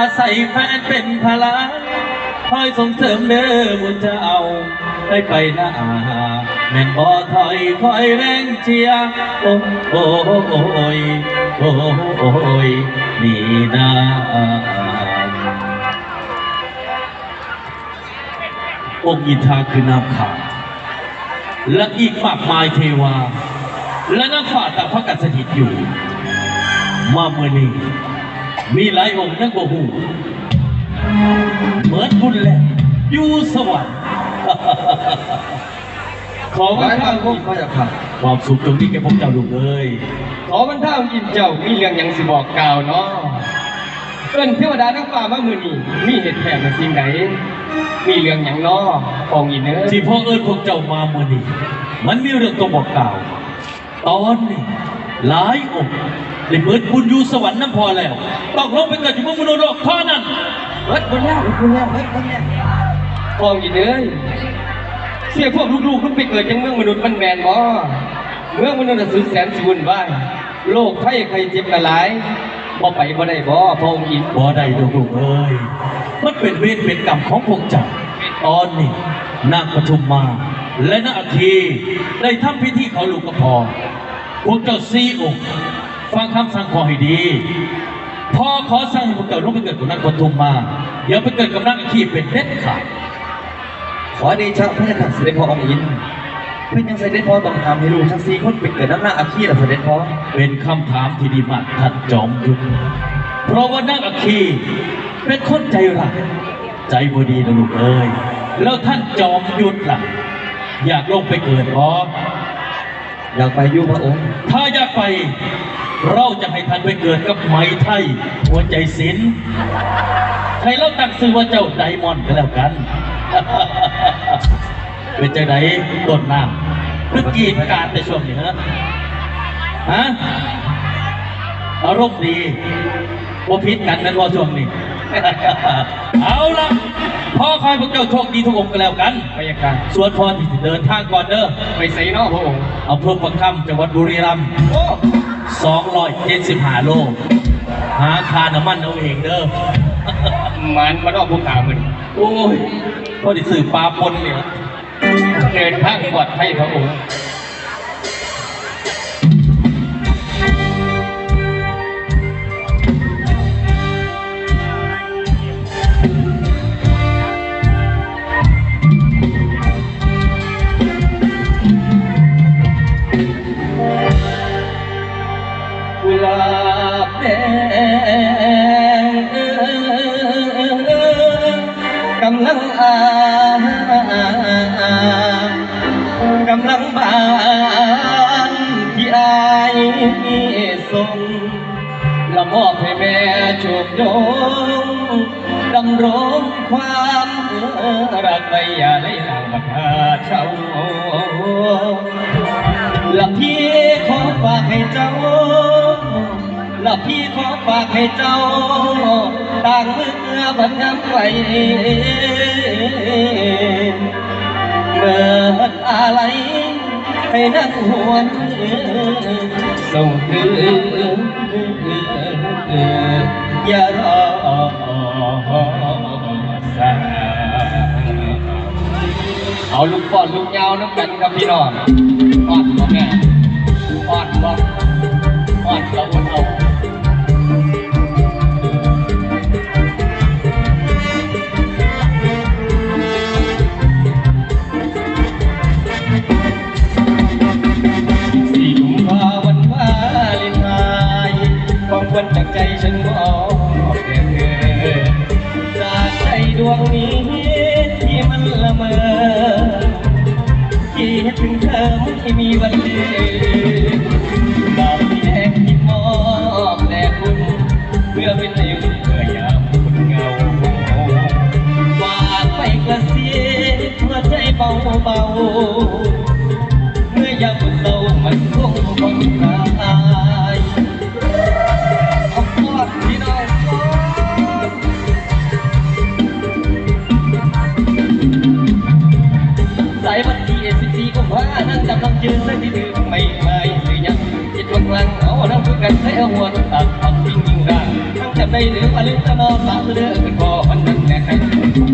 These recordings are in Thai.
อาศัยแฟนเป็นพลังคอยส่งเสริมเด้อมุนจะเอาได้ไปหน้าแม่นบ่ถอยคอยแรงเชียโอ้โอ้โอ้ยโอ้โอ้ยนี่นาองค์อินทาคือน้ำขาวและอีกมากมายเทวา และนักฝ่าตาพระกัสถิตอยู่ มาเมื่อนี้ มีหลายองค์นักบหูเหมือนบุญแหละอยู่สวรรค์ขอหวันลายข้าทางพวกพระเจ้าค่ะความสุขตรงนี้แกพวกเจ้าลูกเอ้ยขอมันท่ามกินเจ้ามีเรื่องหยังสิบอกกล่าวเนาะเอิ้นเทวดาทั้งฟ้ามามือนี้มีเหตุแผนมาสิ่งใดมีเรื่องหยังเนาะองค์อินเนอร์ที่พ่อเอิญพวกเจ้ามาเมื่อนี้มันมีเรื่องต้องบอกกล่าว ตอนนี้หลายองค์ ได้เปิดบุญอยู่สวรรค์น้ำพอแล้ว ต้องลงไปเกิดอยู่เมืองมนุษย์โลกเท่านั้นเบิดบุญแล้วเบิดบุญแล้วเบิดบุญแล้วองค์อินเนอร์เสียพวกลูกๆขึ้นไปเกิดยังเมืองมนุษย์มันแมนบ่เมืองมนุษย์น่ะสุดแสนสุนว่ายโลกไข้ใครเจ็บกระหลายบ่ไปบ่ได้บ่พระองค์อินบ่ได้ดอกลูกเอ้ยมันเป็นเวรเป็นกรรมของพวกเจ้าตอนนี้นางปทุมมา และนาอาทีได้ทำพิธีเขาลูกกระพอพวกเจ้าซีองค์ ฟังคำสั่งขอให้ดีพ่อขอสั่งให้พวกเจ้าลูกไปเกิดกับนางปทุมมาอย่าไปเกิดกับนางอาทีเป็นเด็ดขาดขอเดชะพระยาค่ะเสด็จพ่อองค์อินเป็นยังเสด็จพ่อต้องทำให้ลูกทั้งสี่คนไปเกิดน้ำหน้าอาคีหล่ะเสด็จพ่อเป็นคำถามที่ดีมากท่านจอมยุทธเพราะว่านางอาคีเป็นคนใจร้ายใจบดีนะลูกเอ้ยแล้วท่านจอมยุทธล่ะอยากลงไปเกิดพอ อยากไปยุ่พระองค์ ถ้าอยากไป เราจะให้ท่านไปเกิดกับไหมไทยหัวใจศิลป์ให้เราตั้งชื่อว่าเจ้าไดมอนด์ก็แล้วกัน เป็นจังไดต้นน้ำเมื่อกี้การในช่วงนี้ฮะฮะอารมณ์ดีว่าพิษกันนั้นว่าช่วงนี้ เอาละพ่อคอยพวกเจ้าโชคดีทุกองค์ก็แล้วกันพระยาค่ะส่วนพ่อที่จะเดินทางก่อนเด้อไปใส่เนาะพระองค์อำเภอประคำจังหวัดบุรีรัมย์โอ้275โลหาคาน้ำมันเอาเองเด้อมันมาดอกภูเขามันโอ้ยพอได้สื่อปลาปนเนี่ยเดินทางปลอดภัยพระองค์ำรงความรักไว้อย่าได้ห่างบัดหาเช่าละพี่ขอฝากให้เจ้าละพี่ขอฝากให้เจ้าต่างเมื่อบันยำไว้เมื่ออะไรให้นั่งหวนส่งคืนอย่ารอ เอาลูกปอดลูกยาวน้ำกันครับพี่น้องปอดบ่แม่ปอดบ่ป้อนเนี้ที่มันละเมอคิดถึงเธอไม่มีวันลืม หัวังลังเอาน้ำพึ่งกันใช้เอาหัวน้ำตัดทำวิ่งยิ่งร่างทั้งจำวันใดหรือวันลึกตะนอนสาวเดือกันพอวันนั้นแหละ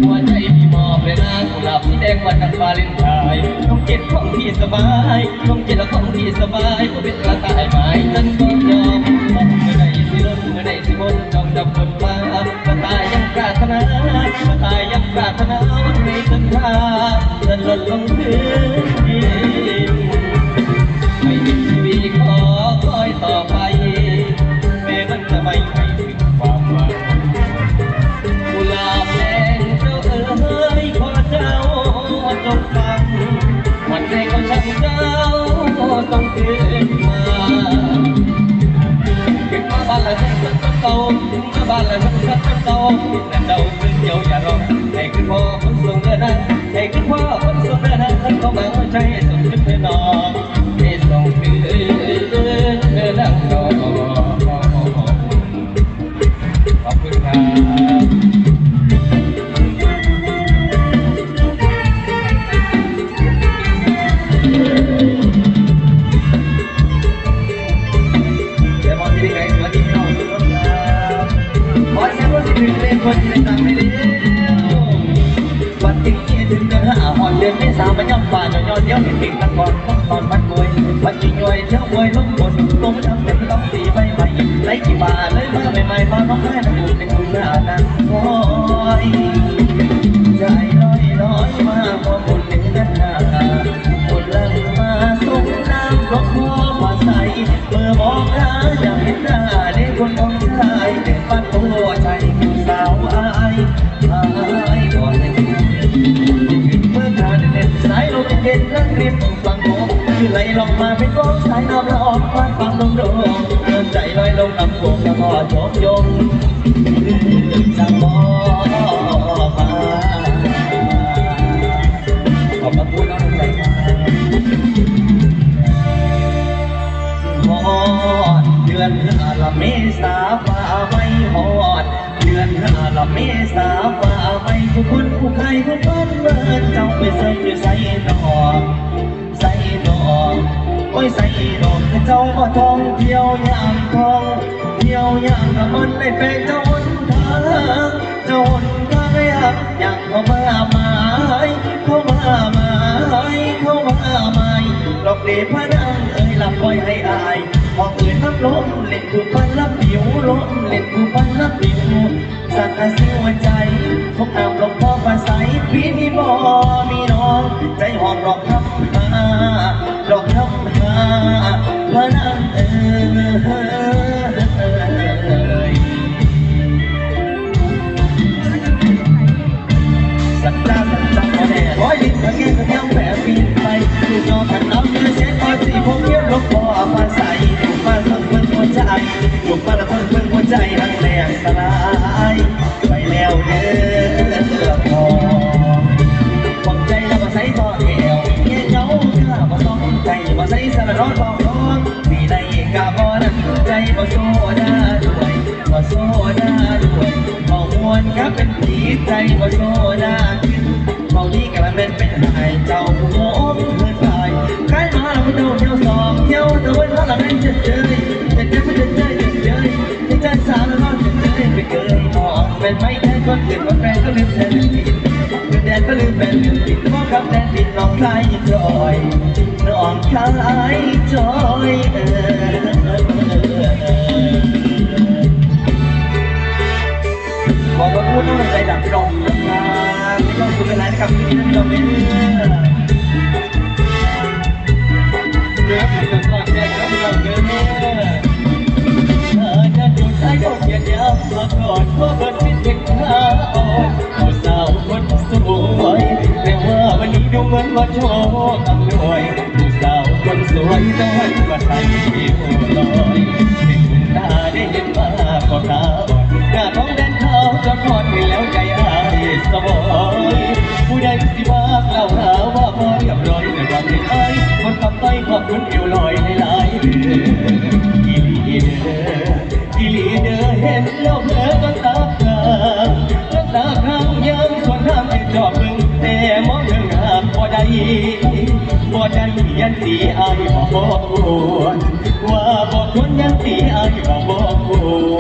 หัวใจพี่มอบเลยนะกุหลาบสีแดงวันนั้นวาเลนไทน์ต้องเก็บของพี่สบายต้องเก็บของพี่สบายก็เป็นกระต่ายไม้ฉันก็ยอมเมื่อใดสิล้นเมื่อใดสิพ้นจองจับคนมากระต่ายยังปรารถนากระต่ายยังปรารถนาวันในสัญญาจะหล่นลงพื้น คอยต่อไปแม้มันจะไม่ให้ถึงความหวังกุหลาบแขอบคุณครับ งแล้วก็ชมยมจังมอมาขอบพระคุณน้องใจฮอดเดือนห้าละเมษาฟ้าไม่ฮอด เดือนห้าละเมษาฟ้าไม่ทุกคนผู้ใครผู้เพิ่นเบิดเจ้าไปใส่ใส่ดอกใส่ดอกโอ้ใส่ดอกเจ้ามาท่องเที่ยวยามทอง เที่ยวยามละมันได้เป็นเจ้าหนทางเจ้าหนทางอยากอยากเข้ามาหมายเข้ามาหมายเข้ามาหมายหลอกเดพระนางเอ้ยหลับปล่อยให้อายห้องอื่นน้ำล้มเล่นกูพันลับผิวล้มเล่นกูพันลับผิวสัตว์อาศัยหัวใจพบอามหลงพ่อภาษาปีนี้ ลูกยอกันน้ำเนื้อเช็ดพอสีผมเงี้ยลบพอมาใส่ลูกมาสักเพิ่งหัวใจลูกมาละเพิ่งเพิ่งหัวใจรักแหลสลา ลืมแทนลืมผิดลืมแดนก็ลืมแฟนลืมผิดมองคำแทนผิดน้องคายจอยน้องคายจอยเออขอบพระคุณทุกกำลังใจจากพี่องนะครับพี่น้องคุณเป็นไรนะครับพี่น้องเนี่เดี๋ยวผมจะก่อนแม่ครับเราเดินเนี่ยเธอจะจุดให้เขาเขียนยับมาก่อนเพราะเพิ่นเป็นเด็กขาอ่ ผู้สาวคนสวยแต่ว่าวันนี้ดูเหมือนว่าโชคอำนวยผู้สาวคนสวยแต่วันก็ใส่ผิวลอยเป็นคุณตาได้เห็นมาก็ขาอ่อนหน้าท้องแดนเขาจะทอดให้แล้วใจอายสบอยผู้ใดสิมากล่าวหาว่าพอเรียบร้อยแต่ความเป็นไอ้คนทำต้อยขอบคุณเอวลอยหลายๆเดือนอีลีเด้ออีหลีเด้อเห็นแล้วเผลอก็ตาครางน้ำ ตาครางยังส่วนทางที่จอบมึงแต่มองเงหากบ่ได้บ่ได้ยันสีอายบ่บอกควรว่าบ่ควรยันสีอายบ่บอกค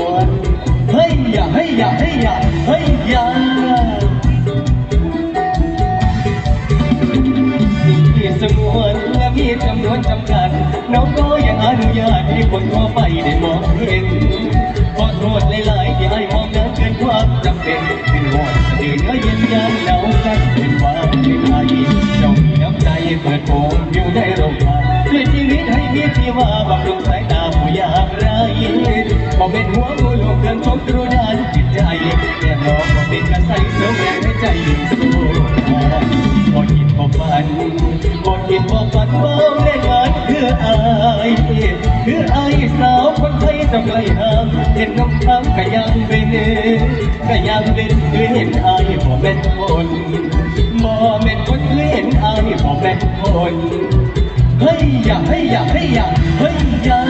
วรเฮ้ยยาให้ยาให้ยาที่สงวนและมีจำนวนจำกัด น้องก็ยังอนุญาตให้คนทั่วไปได้มองเห็นขอโทษหลายๆที่ให้มองนั้นเกิน ความจำเป็นเป็นวอนสะดือเนื้อเย็นยันหนาวกันเป็นความเป็นไทยเจ้ามีน้ำใจเปิดโปงอยู่ในโรงพยาบาด้วยชีวิตให้มีที่ว่าบำรุงสายตาผู้ยากไร้บอกเป็นหัวผู้ลูกเดินชมตรุ คนไทยจะไกลห่างเห็นน้ำค้างก็ยังเป็นก็ยังเป็นคือเห็นอายบ่แม่นคนบ่แม่นคนคือเห็นอายบ่แม่นคนเฮ้ยอย่าเฮ้ยอย่าเฮ้ยอย่าเฮ้ยอย่า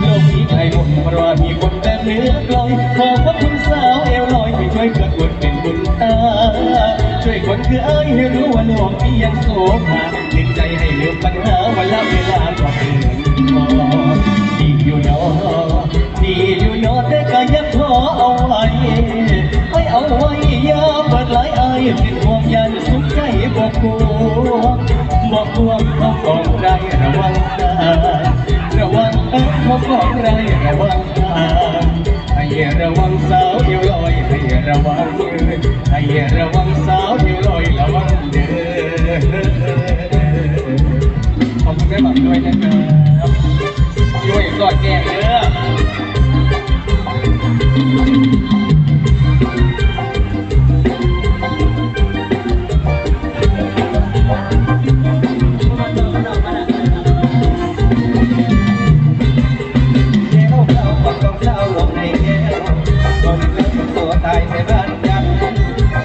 โลกนี้ไทยหมดเพราะว่ามีคนแบบเหลือกลอยขอบพระคุณสาวเอวลอยที่ช่วยเกิดบุญเป็นบุญตา คนคือเอ้ยให้รู้ว่าโลกนี้ยังโสภาดึงใจให้ลืมปัญหาวันละเวลาก็เกินพอดีอยู่เนอดีอยู่เนอแต่ก็ยังขอเอาไว้ให้เอาไว้อย่าเปิดหลายไอายเป็นห่วงยันสุขใจบอกกลัวบอกกลัวต้องกองใจระวังตาระวังเอ้พบของไรระวังทาให้ระวังสาวเดียวลอยให้ระวังให้ระวัง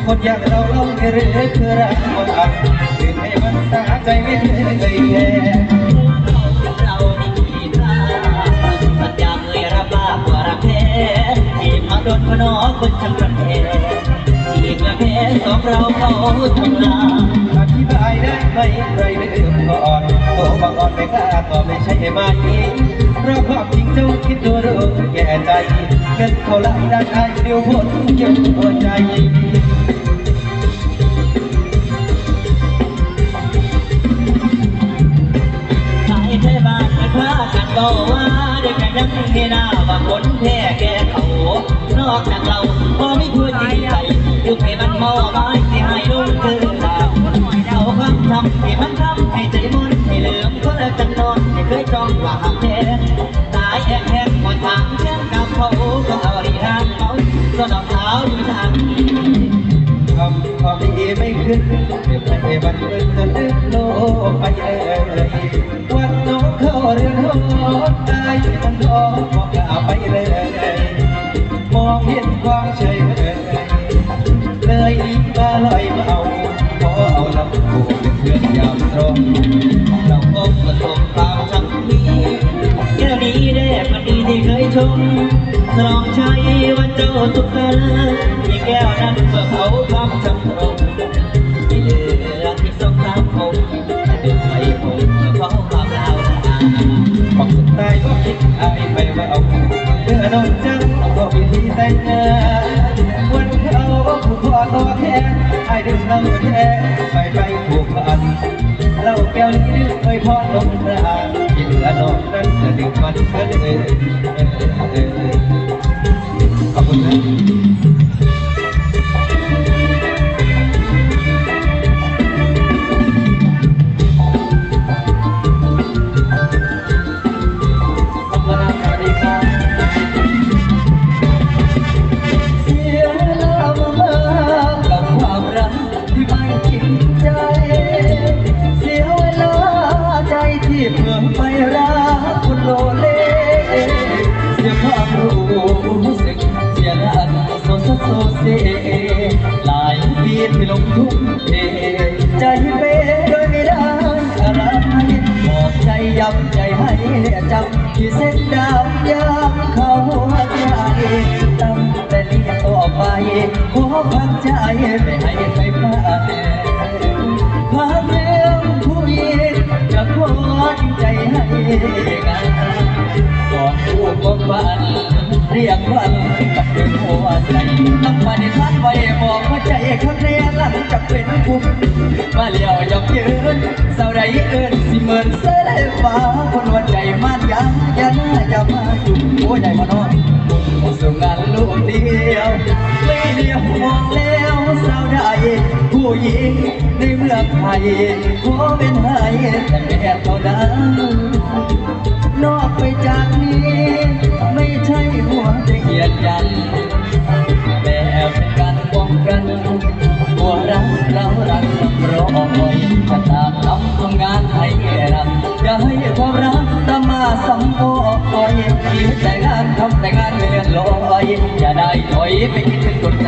คนอยางเราเราไม่เรือคือรักคนอันดื่มให้มันสาใจไม่เคยเลยแย่เราดีตาสัญญาเคยรับปากว่ารักแท้ที่มาโดนคนนอกคนช่างรักแท้ที่กระแพ้สองเราเขาทำลายอธิบายได้ไหมใครลืมก่อนโตบางอ่อนไม่กล้าก็ไม่ใช่ไหมเพราะความจริงเจ้าคิดตัวรู้แก่ใจ เงินเขาไล่ด้านไอ้เดียวพ้นเกี่ยวหัวใจใครแท้บ้านมันพากันบอกว่าเด็กกันยังเฮนาว่าคนแท้แก่เขา นอกจากเราพอไม่ควรจริงใจยุคให้มันมอไม้ที่ให้ลุงคือเราเอาความทำที่มันทำให้ใจมันให้เหลือมก็แล้วกันนอนไม่เคยจองว่าหักแท้ ไม่ขึ้นเก็บให้มันเกินจะลืมโลกไปเอ่ยวันน้องเขาเรียนหอได้มันท้องบอกกล่าไมฉลองชัยวันเจ้าสุขเลิศมีแก้วนั้นเพื่อเผาความจำตรงไม่เหลือที่สงครามคงดึงไปคงเพื่อเผาความลาวนาบอกสุดท้ายว่าคิดอายไปว่าเอาเมื่อนอนจังก็มีที่แต่งงานวันเขาผู้พ่อตัวแค่ไอ้ดึงเราแท้ไปไปผูกพันเราแก้วนี้ดึงเคยพอลงทางกินละนอนนั้นจะดึงมันเอนะข ที่เส้นดำยามเข้าหัวใจตั้งแต่นี้ต่อไปขอพักใจไม่ให้ใครพลาดพาเรื่องผู้หญิงจะขอจริงใจให้กันก่อนลูกบองฝัน เรียกวันกับเป็นหัวใจต้องมาในทันไว้บอกว่าใจข้างในหลังจะเป็นกุมมาเลี้ยวยอกยืนเศร้าใดเอินสิเหมือนเสลฟ้าคนหัวใจมันยังอย่าหน้าอย่ามาจุ่มหัวใจมานอนส่งงานลูกเดียวไม่เดียวมองแล้วสาวใดผู้หญิงในเมืองไทยขอเป็นไทยแต่แค่เท่านั้นนอกไปจากนี้ ไม่ใช่หัวใจเหยียดยันแต่เป็นการป้องกันหัวรักเรารักต้องรอคอยจะตามทำทำงานให้รักอย่าให้ความรัก สัมโคอยคิดแต่งานทำแต่งานไม่เลื่อนลอยอย่าได้ถอยไปคิดถึงคนใจ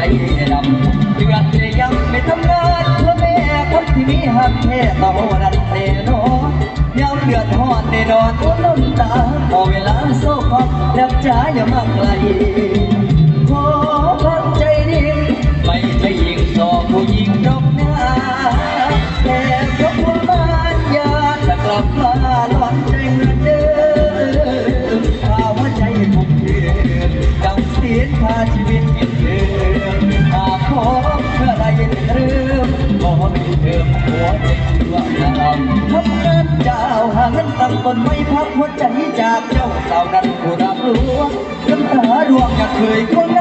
ดำเดือดจะยังไม่ทำงานเพื่อแม่คนที่มีหักแค่ต่อนั้นเน่นยามเดือดร้อนในนอนทุนน้ำตาพอเวลาโซฟังนับจ้าอย่ามาไกลขอพักใจดีไม่ใช่ยิงต่อผู้หญิงดอ หัวใจตัวงาทำงานเจ้าหาเงินตั้งต้นไม่พักหัวใจจากเจ้าสาวนั้นผู้รับรู้น้ำตาดวงอยากเคยคน